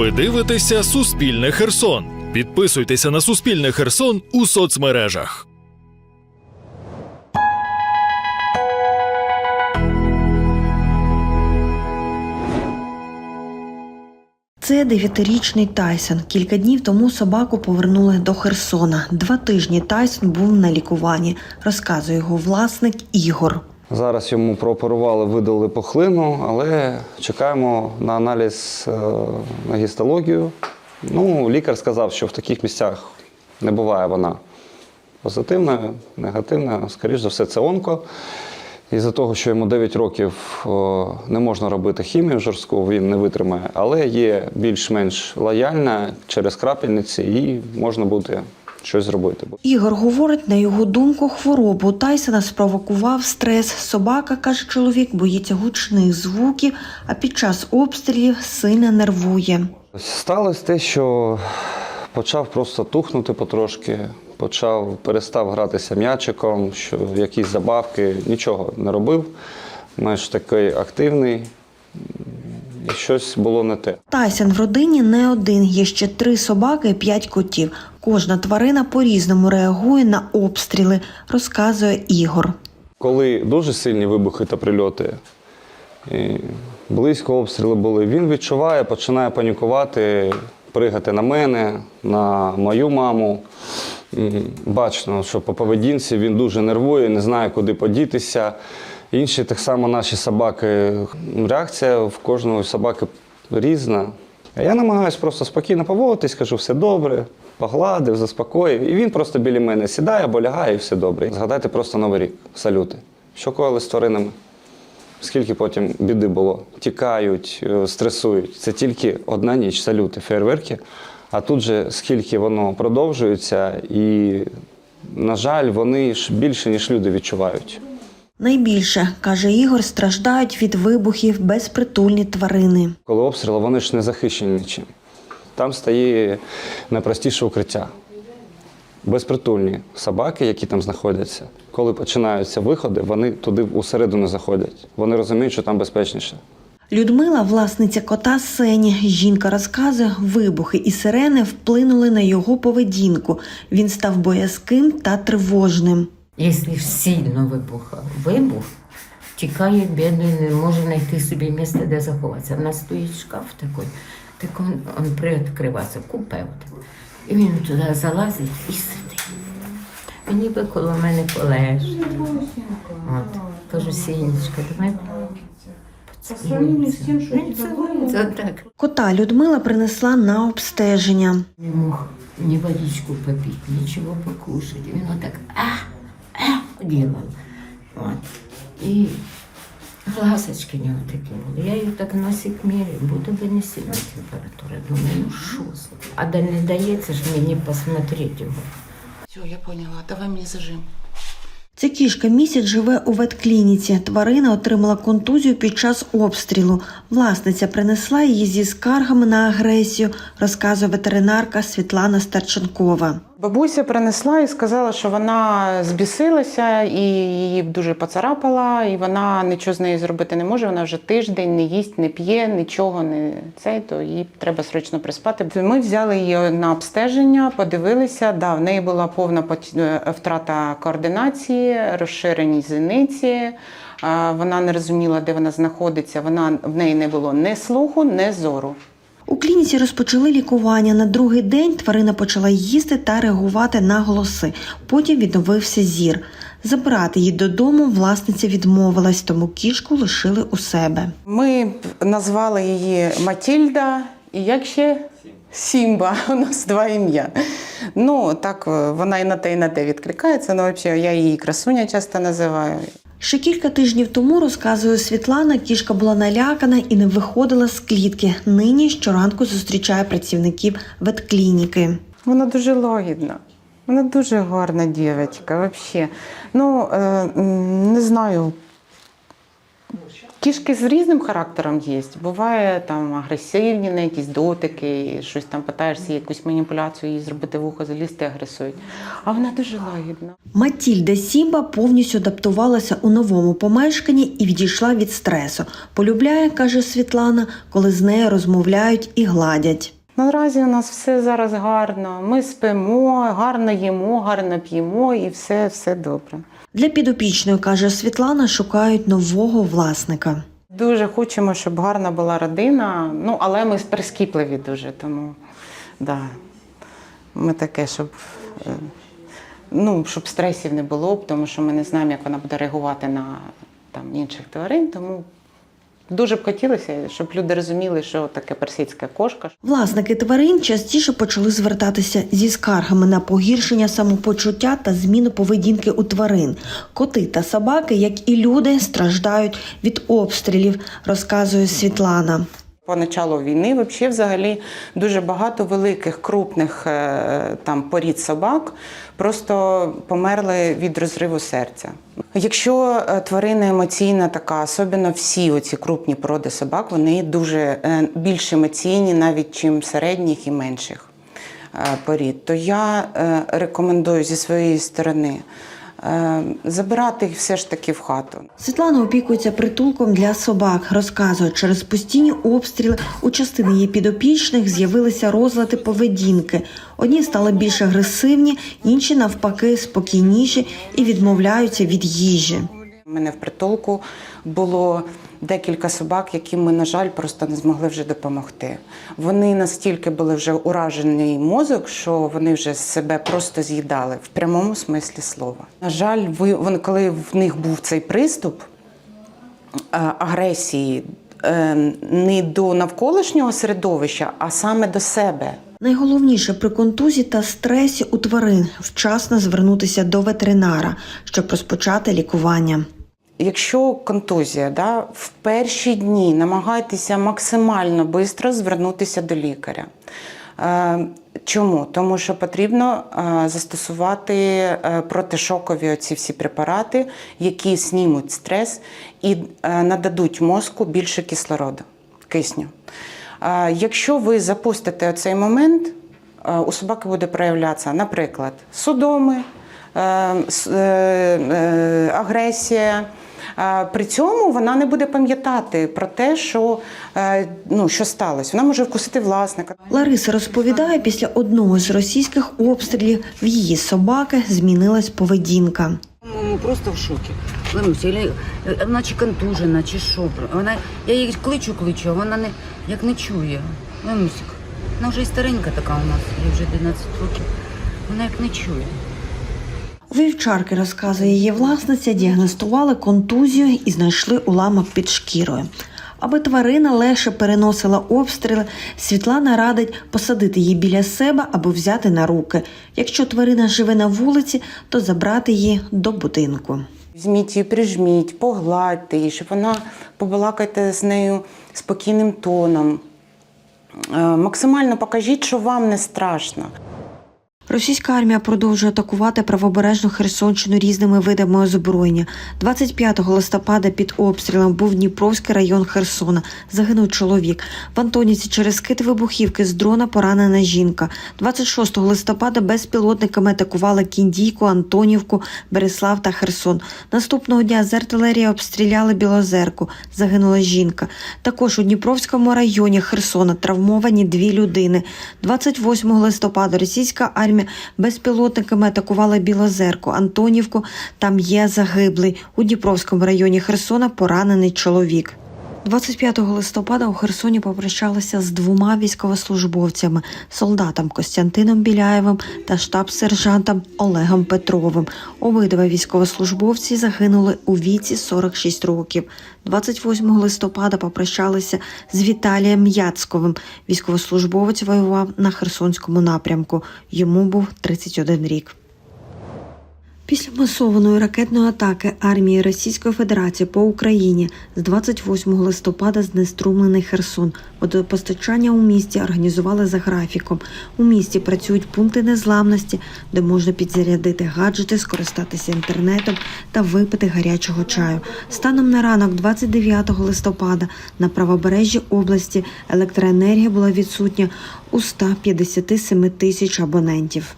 Ви дивитеся Суспільне Херсон. Підписуйтеся на Суспільне Херсон у соцмережах. Це дев'ятирічний Тайсон. Кілька днів тому собаку повернули до Херсона. Два тижні Тайсон був на лікуванні, розказує його власник Ігор. Зараз йому прооперували, видали пухлину, але чекаємо на аналіз е, на гістологію. Ну, лікар сказав, що в таких місцях не буває вона позитивна, негативна. Скоріше за все, це онко. Із-за того, що йому 9 років не можна робити хімію жорстку, він не витримає, але є більш-менш лояльна через крапельниці і можна буде щось зробити. Ігор говорить, на його думку, хворобу Тайсона спровокував стрес. Собака, каже чоловік, боїться гучних звуків, а під час обстрілів сильно нервує. Сталося те, що почав просто тухнути потрошки, почав, перестав гратися м'ячиком, що якісь забавки, нічого не робив. Менш такий активний, щось було не те. Тайсон в родині не один. Є ще три собаки і п'ять котів. Кожна тварина по-різному реагує на обстріли, розказує Ігор. Коли дуже сильні вибухи та прильоти, і близько обстріли були, він відчуває, починає панікувати, пригати на мене, на мою маму. Бачно, що по поведінці він дуже нервує, не знає, куди подітися. Інші так само наші собаки. Реакція в кожної собаки різна. Я намагаюся просто спокійно поводитись, кажу, все добре, погладив, заспокоїв. І він просто біля мене сідає або лягає, і все добре. Згадайте просто Новий рік, салюти. Що коїли з тваринами? Скільки потім біди було? Тікають, е, стресують. Це тільки одна ніч, салюти, фейерверки. А тут же скільки воно продовжується, і, на жаль, вони ж більше, ніж люди відчувають. Найбільше, каже Ігор, страждають від вибухів безпритульні тварини. Коли обстріли, вони ж не захищені нічим. Там стає найпростіше укриття. Безпритульні собаки, які там знаходяться, коли починаються виходи, вони туди усередину заходять. Вони розуміють, що там безпечніше. Людмила, власниця кота Сені. Жінка розказує, вибухи і сирени вплинули на його поведінку. Він став боязким та тривожним. Якщо сильно вибух, вибух, тікає бідний, не може знайти собі місце, де заховатися. У нас стоїть шкаф такий, так він, він приоткривається, купе. от. І він туди залазить і сидить. І ніби коло мене полежить. От. Кажу, Сінечка, давай. поцілуємося». Він цілується отак. Кота Людмила принесла на обстеження. Не мог ні водичку попить, нічого покушать. Він отак а, а. От. І глазочки у нього такі були. Я її так носик міряю, буде би не сильна температура. Думаю, ну що це? А да не дається ж мені посмотрети його. Все, я поняла. Давай мне зажим. Ця кішка місяць живе у ветклініці. Тварина отримала контузію під час обстрілу. Власниця принесла її зі скаргами на агресію, розказує ветеринарка Світлана Старченкова. Бабуся принесла і сказала, що вона збісилася і її дуже поцарапала, і вона нічого з нею зробити не може. Вона вже тиждень не їсть, не п'є, нічого не цей, то їй треба срочно приспати. Ми взяли її на обстеження, подивилися. Да, в неї була повна е, втрата координації, розширені зіниці. Вона не розуміла, де вона знаходиться. Вона в неї не було ні слуху, ні зору. У клініці розпочали лікування. На другий день тварина почала їсти та реагувати на голоси. Потім відновився зір. Забирати її додому власниця відмовилась, тому кішку лишили у себе. Ми назвали її Матільда і як ще Сімба. У нас два ім'я. Ну, так вона і на те, і на те відкликається. Ну, взагалі, я її красуня часто називаю. Ще кілька тижнів тому, розказує Світлана, кішка була налякана і не виходила з клітки. Нині щоранку зустрічає працівників ветклініки. Вона дуже лагідна. Вона дуже гарна дівчинка, взагалі. Ну, е, не знаю. Кішки з різним характером є. Буває там агресивні на якісь дотики, щось там питаєшся, якусь маніпуляцію їй зробити в ухо, залізти агресують. А вона дуже лагідна. Матільда Сімба повністю адаптувалася у новому помешканні і відійшла від стресу. Полюбляє, каже Світлана, коли з нею розмовляють і гладять. Наразі у нас все зараз гарно. Ми спимо, гарно їмо, гарно п'ємо і все, все добре. Для підопічної, каже Світлана, шукають нового власника. Дуже хочемо, щоб гарна була родина. Ну, але ми прискіпливі дуже, тому да. ми таке, щоб, е, ну, щоб стресів не було, тому що ми не знаємо, як вона буде реагувати на там, інших тварин. Тому дуже б хотілося, щоб люди розуміли, що таке персидська кошка. Власники тварин частіше почали звертатися зі скаргами на погіршення самопочуття та зміну поведінки у тварин. Коти та собаки, як і люди, страждають від обстрілів, розказує Світлана. По началу війни вообще взагалі дуже багато великих крупних е, там порід собак просто померли від розриву серця. Якщо е, тварина емоційна така, особливо всі оці крупні породи собак, вони дуже е, більш емоційні, навіть чим середніх і менших порід, то я рекомендую зі своєї сторони забирати їх все ж таки в хату. Світлана опікується притулком для собак. Розказує, через постійні обстріли у частини її підопічних з'явилися розлади поведінки. Одні стали більш агресивні, інші навпаки спокійніші і відмовляються від їжі. У мене в притулку було декілька собак, яким ми, на жаль, просто не змогли вже допомогти. Вони настільки були вже уражений мозок, що вони вже себе просто з'їдали в прямому смислі слова. На жаль, вони, коли в них був цей приступ е, агресії е, не до навколишнього середовища, а саме до себе. Найголовніше при контузії та стресі у тварин вчасно звернутися до ветеринара, щоб розпочати лікування. Якщо контузія, да, в перші дні намагайтеся максимально швидко звернутися до лікаря. Е, Чому? Тому що потрібно е, застосувати е, протишокові оці всі препарати, які знімуть стрес і нададуть мозку більше кислороду, кисню. Якщо ви запустите цей момент, у собаки буде проявлятися, наприклад, судоми, агресія. При цьому вона не буде пам'ятати про те, що, е, ну, що сталося. Вона може вкусити власника. Лариса розповідає, після одного з російських обстрілів в її собаки змінилась поведінка. Ми просто в шокі. Ленуся, я- е, наче контужена, чи що. Вона, я її кличу, кличу, а вона не, як не чує. Ленусик, вона вже і старенька така у нас, їй вже 11 років. Вона як не чує. Вівчарки, розказує її власниця, діагностували контузію і знайшли уламок під шкірою. Аби тварина легше переносила обстріли, Світлана радить посадити її біля себе або взяти на руки. Якщо тварина живе на вулиці, то забрати її до будинку. Візьміть її, прижміть, погладьте її, щоб вона побалакайте з нею спокійним тоном. Е, Максимально покажіть, що вам не страшно. Російська армія продовжує атакувати правобережну Херсонщину різними видами озброєння. 25 листопада під обстрілом був Дніпровський район Херсона. Загинув чоловік. В Антонівці через кит вибухівки з дрона поранена жінка. 26 листопада безпілотниками атакували Кіндійку, Антонівку, Береслав та Херсон. Наступного дня з артилерії обстріляли Білозерку. Загинула жінка. Також у Дніпровському районі Херсона травмовані дві людини. 28 листопада російська армія безпілотниками атакувала Білозерку, Антонівку. Там є загиблий. У Дніпровському районі Херсона поранений чоловік. 25 листопада у Херсоні попрощалися з двома військовослужбовцями солдатом Костянтином Біляєвим та штаб-сержантом Олегом Петровим. Обидва військовослужбовці загинули у віці 46 років. 28 листопада попрощалися з Віталієм Яцковим. Військовослужбовець воював на Херсонському напрямку. Йому був 31 рік. Після масованої ракетної атаки армії Російської Федерації по Україні з 28 листопада знеструмлений Херсон. Водопостачання у місті організували за графіком. У місті працюють пункти незламності, де можна підзарядити гаджети, скористатися інтернетом та випити гарячого чаю. Станом на ранок, 29 листопада, на правобережжі області електроенергія була відсутня у 157 тисяч абонентів.